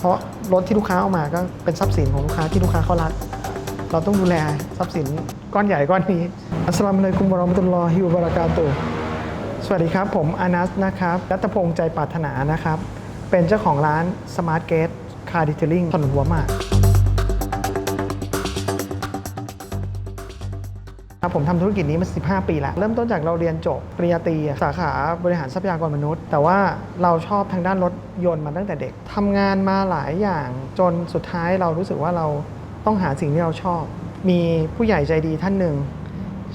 เพราะรถที่ลูกค้าเอามาก็เป็นทรัพย์สินของลูกค้าที่ลูกค้าเขารัก เราต้องดูแลทรัพย์สินก้อนใหญ่ก้อนนี้อัสลามุอะลัยกุมบรมตุลลอฮิวบรากาตุสวัสดีครับ ผมอานัสนะครับรัตพงษ์ใจปรารถนานะครับ เป็นเจ้าของร้าน Smart Gate Car Detailing ถนนหัวหมาก ครับผมทำธุรกิจนี้มา 15 ปีแล้ว เริ่มต้นจากเราเรียนจบปริญญาตรีสาขาบริหารทรัพยากรมนุษย์ แต่ว่าเราชอบทางด้านรถยนต์มาตั้งแต่เด็กทำงานมาหลายอย่างจนสุดท้ายเรารู้สึกว่าเราต้องหาสิ่งที่เราชอบ มีผู้ใหญ่ใจดีท่านหนึ่ง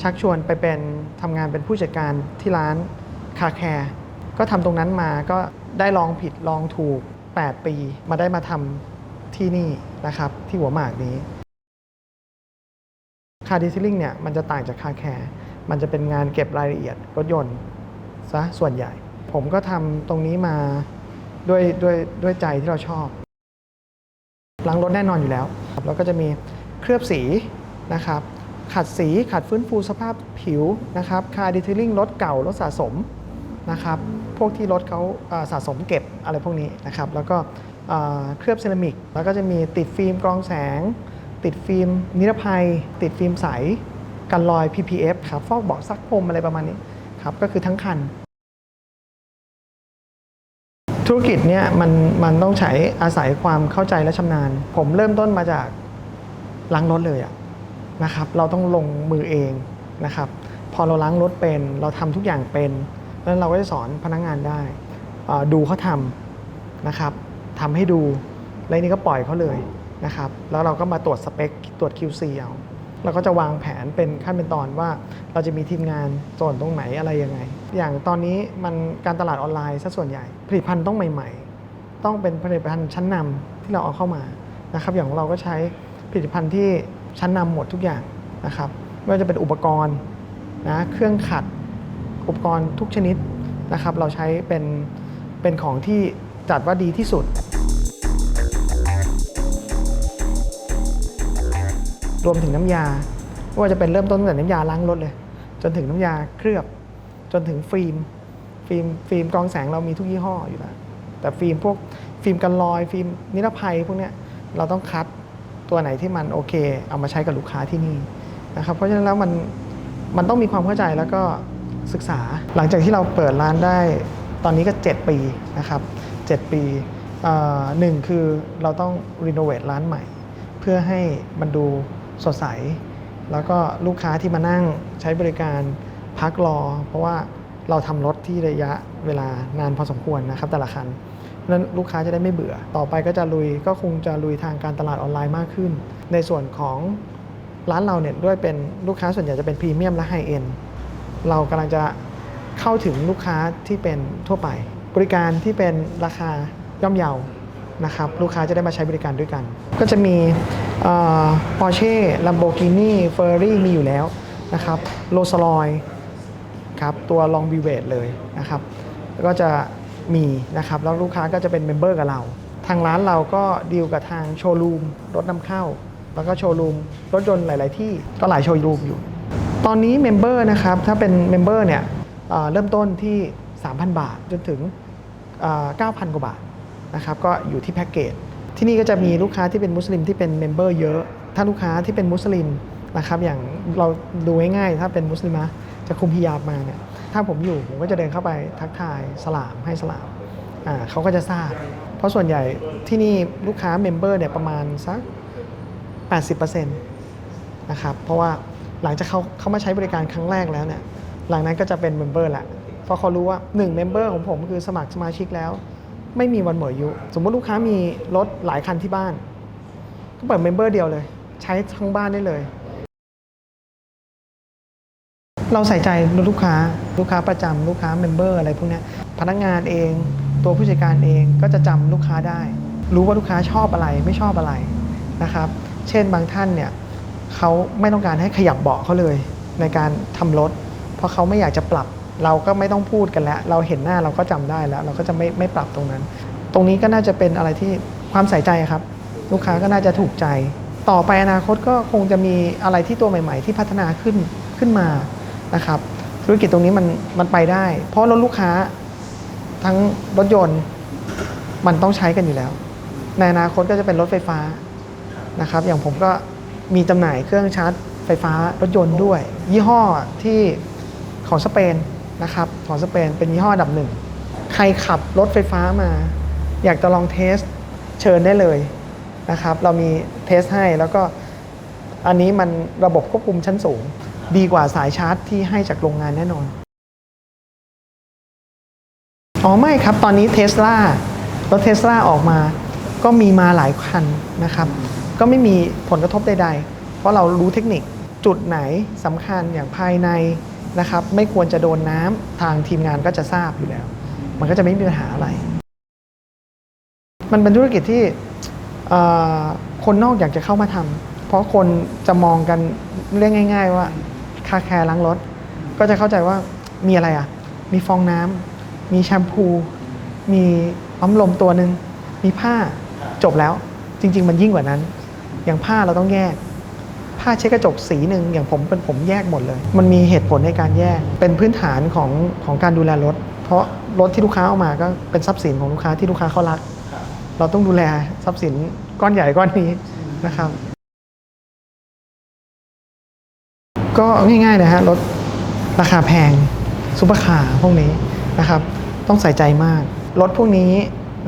ชักชวนไปเป็นทำงานเป็นผู้จัดการที่ร้านคาแคร์ก็ทำตรงนั้นมาก็ได้ลองผิดลองถูก 8 ปี มาได้มาทำที่นี่นะครับที่หัวหมากนี้ คาร์ดีเทลลิ่งเนี่ยมันจะต่างจากคาแคร์มันจะเป็นงานเก็บรายละเอียดรถยนต์ซะส่วนใหญ่ ผมก็ทำตรงนี้มาด้วยด้วยด้วยใจที่เราชอบล้างรถแน่นอนอยู่แล้ว แล้วก็จะมีเคลือบสีนะครับ ขัดสีขัดฟื้นฟูสภาพผิวนะครับคาร์ดีเทลลิ่งรถเก่ารถสะสมนะครับพวกที่รถเขาสะสมเก็บอะไรพวกนี้นะครับ แล้วก็เคลือบเซรามิก แล้วก็จะมีติดฟิล์มกรองแสง ติดฟิล์มนิรภัย ติดฟิล์มใส กันรอย PPF ครับฟอกเบาะซักพรมอะไรประมาณนี้ครับก็คือทั้งคัน ธุรกิจเนี่ยมันมันต้องใช้อาศัยความเข้าใจและชำนาญ ผมเริ่มต้นมาจากล้างรถเลยอะนะครับเราต้องลงมือเองนะครับพอเราล้างรถเป็นเราทำทุกอย่างเป็นแล้วเราก็จะสอนพนักงานได้ ดูเขาทำนะครับทำให้ดู แล้วนี่ก็ปล่อยเขาเลย นะครับแล้วเราก็มาตรวจสเปคตรวจ QC เอาเราก็จะวางแผนเป็นขั้นเป็นตอนว่าเราจะมีทีมงานส่วนตรงไหนอะไรยังไง อย่างตอนนี้มันการตลาดออนไลน์ซะส่วนใหญ่ ผลิตภัณฑ์ต้องใหม่ ๆ ต้องเป็นผลิตภัณฑ์ชั้นนำที่เราเอาเข้ามานะครับอย่างเราก็ใช้ผลิตภัณฑ์ที่ชั้นนำหมดทุกอย่างนะครับไม่ว่าจะเป็นอุปกรณ์นะเครื่องขัดอุปกรณ์ทุกชนิดนะครับ เราใช้เป็นเป็นของที่จัดว่าดีที่สุด รวมถึงน้ำยาไม่ว่าจะเป็นเริ่มต้นตั้งแต่น้ำยาล้างรถเลย จนถึงน้ำยาเคลือบ จนถึงฟิล์ม ฟิล์มฟิล์มกองแสงเรามีทุกยี่ห้ออยู่แล้วแต่ฟิล์มพวกฟิล์มกันรอย ฟิล์มนิรภัยพวกเนี้ยเราต้องคัดตัวไหนที่มันโอเค เอามาใช้กับลูกค้าที่นี่นะครับเพราะฉะนั้นแล้วมันมันต้องมีความเข้าใจแล้วก็ศึกษาหลังจากที่เราเปิดร้านได้ตอนนี้ก็ 7 ปีนะครับ 7 ปีอ่อหนึ่งคือเราต้องรีโนเวทร้านใหม่ เพื่อให้มันดู สดใส แล้วก็ลูกค้าที่มานั่งใช้บริการพักรอ เพราะว่าเราทำรถที่ระยะเวลานานพอสมควรนะครับ แต่ละคันนั้นลูกค้าจะได้ไม่เบื่อ ต่อไปก็จะลุยก็คงจะลุยทางการตลาดออนไลน์มากขึ้น ในส่วนของร้านเราเนี่ยด้วยเป็นลูกค้าส่วนใหญ่จะเป็นพรีเมียมและไฮเอ็นเรากำลังจะเข้าถึงลูกค้าที่เป็นทั่วไป บริการที่เป็นราคาย่อมเยานะครับ ลูกค้าจะได้มาใช้บริการด้วยกัน ก็จะมี ปอร์เช่ลัมโบกินี่เฟอร์รี่มีอยู่แล้วนะครับโรสลอยครับตัวลองบีเวทเลยนะครับก็จะมีนะครับแล้วลูกค้าก็จะเป็นเมมเบอร์กับเรา ทางร้านเราก็ดีลกับทางโชว์รูมรถนำเข้า แล้วก็โชว์รูมรถยนต์หลาย ๆ ที่ก็หลายโชว์รูมอยู่ ตอนนี้เมมเบอร์นะครับถ้าเป็นเมมเบอร์เนี่ยเเริ่มต้นที่ 3,000 บาทจนถึงเอ่อ9,000 กว่าบาทนะครับก็อยู่ที่แพ็กเกจ ที่นี่ก็จะมีลูกค้าที่เป็นมุสลิมที่เป็นเมมเบอร์เยอะ ถ้าลูกค้าที่เป็นมุสลิมนะครับ อย่างเราดูง่ายๆ ถ้าเป็นมุสลิมะจะคุมฮิญาบมาเนี่ย ถ้าผมอยู่ผมก็จะเดินเข้าไปทักทายสลามให้สลาม อ่าเขาก็จะทราบ เพราะส่วนใหญ่ที่นี่ลูกค้าเมมเบอร์เนี่ยประมาณสัก 80%นะครับ เพราะว่าหลังจากเขาเขามาใช้บริการครั้งแรกแล้วเนี่ย หลังนั้นก็จะเป็นเมมเบอร์แหละ เพราะเขารู้ว่า1เมมเบอร์ของผมคือสมัครสมาชิกแล้ว ไม่มีวันหมดอายุ สมมติลูกค้ามีรถหลายคันที่บ้าน ก็เปิดเมมเบอร์เดียวเลย ใช้ทั้งบ้านได้เลย เราใส่ใจลูกค้า ลูกค้าประจำลูกค้าเมมเบอร์อะไรพวกนี้พนักงานเอง ตัวผู้จัดการเองก็จะจำลูกค้าได้ รู้ว่าลูกค้าชอบอะไรไม่ชอบอะไรนะครับ เช่นบางท่านเนี่ยเขาไม่ต้องการให้ขยับเบาะเขาเลยในการทำรถ เพราะเขาไม่อยากจะปรับ เราก็ไม่ต้องพูดกันแล้ว เราเห็นหน้าเราก็จำได้แล้ว เราก็จะไม่ไม่ปรับตรงนั้น ตรงนี้ก็น่าจะเป็นอะไรที่ความใส่ใจครับ ลูกค้าก็น่าจะถูกใจ ต่อไปอนาคตก็คงจะมีอะไรที่ตัวใหม่ ๆ ที่พัฒนาขึ้นขึ้นมานะครับ ธุรกิจตรงนี้มันมันไปได้ เพราะรถลูกค้าทั้งรถยนต์มันต้องใช้กันอยู่แล้ว ในอนาคตก็จะเป็นรถไฟฟ้านะครับ อย่างผมก็มีจำหน่ายเครื่องชาร์จไฟฟ้ารถยนต์ด้วย ยี่ห้อที่ของสเปน นะครับของสเปนเป็นยี่ห้อดับหนึ่ง ใครขับรถไฟฟ้ามา อยากจะลองเทสเชิญได้เลยนะครับ เรามีเทสให้แล้วก็อันนี้มันระบบควบคุมชั้นสูง ดีกว่าสายชาร์จที่ให้จากโรงงานแน่นอน อ๋อไม่ครับ ตอนนี้เทสลารถเทสลาออกมา ก็มีมาหลายคันนะครับ ก็ไม่มีผลกระทบใดๆ เพราะเรารู้เทคนิคจุดไหนสำคัญอย่างภายใน นะครับไม่ควรจะโดนน้ำทางทีมงานก็จะทราบอยู่แล้ว มันก็จะไม่มีปัญหาอะไร มันเป็นธุรกิจที่คนนอกอยากจะเข้ามาทำเพราะคนจะมองกันเรื่องง่าย ๆ ว่าคาแคร์ล้างรถ ก็จะเข้าใจว่ามีอะไรอะ มีฟองน้ำมีแชมพู มีปั๊มลมตัวหนึ่งมีผ้าจบแล้ว จริง ๆ มันยิ่งกว่านั้น อย่างผ้าเราต้องแยก ผ้าเช็ดกระจกสีหนึ่งอย่างผมเป็นผมแยกหมดเลย มันมีเหตุผลในการแยก เป็นพื้นฐานของของการดูแลรถ เพราะรถที่ลูกค้าเอามาก็เป็นทรัพย์สินของลูกค้าที่ลูกค้าเขารัก เราต้องดูแลทรัพย์สินก้อนใหญ่ก้อนนี้นะครับ ก็ง่ายๆเลยฮะรถราคาแพงซุปเปอร์คาร์พวกนี้นะครับ ต้องใส่ใจมาก รถพวกนี้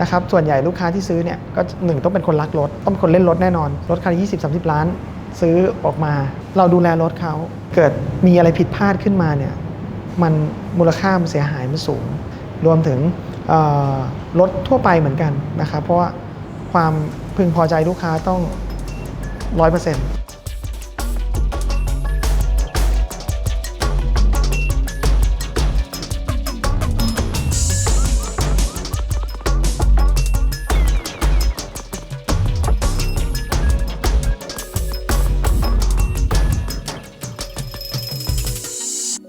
นะครับส่วนใหญ่ลูกค้าที่ซื้อเนี่ยก็หนึ่งต้องเป็นคนรักรถ ต้องเป็นคนเล่นรถแน่นอน รถคันละ20 30ล้าน ซื้อออกมา เราดูแลรถเขาเกิดมีอะไรผิดพลาดขึ้นมาเนี่ยมันมูลค่ามันเสียหายมันสูง รวมถึงรถทั่วไปเหมือนกันนะครับเพราะว่าความพึงพอใจลูกค้าต้องร้อยเปอร์เซ็นต์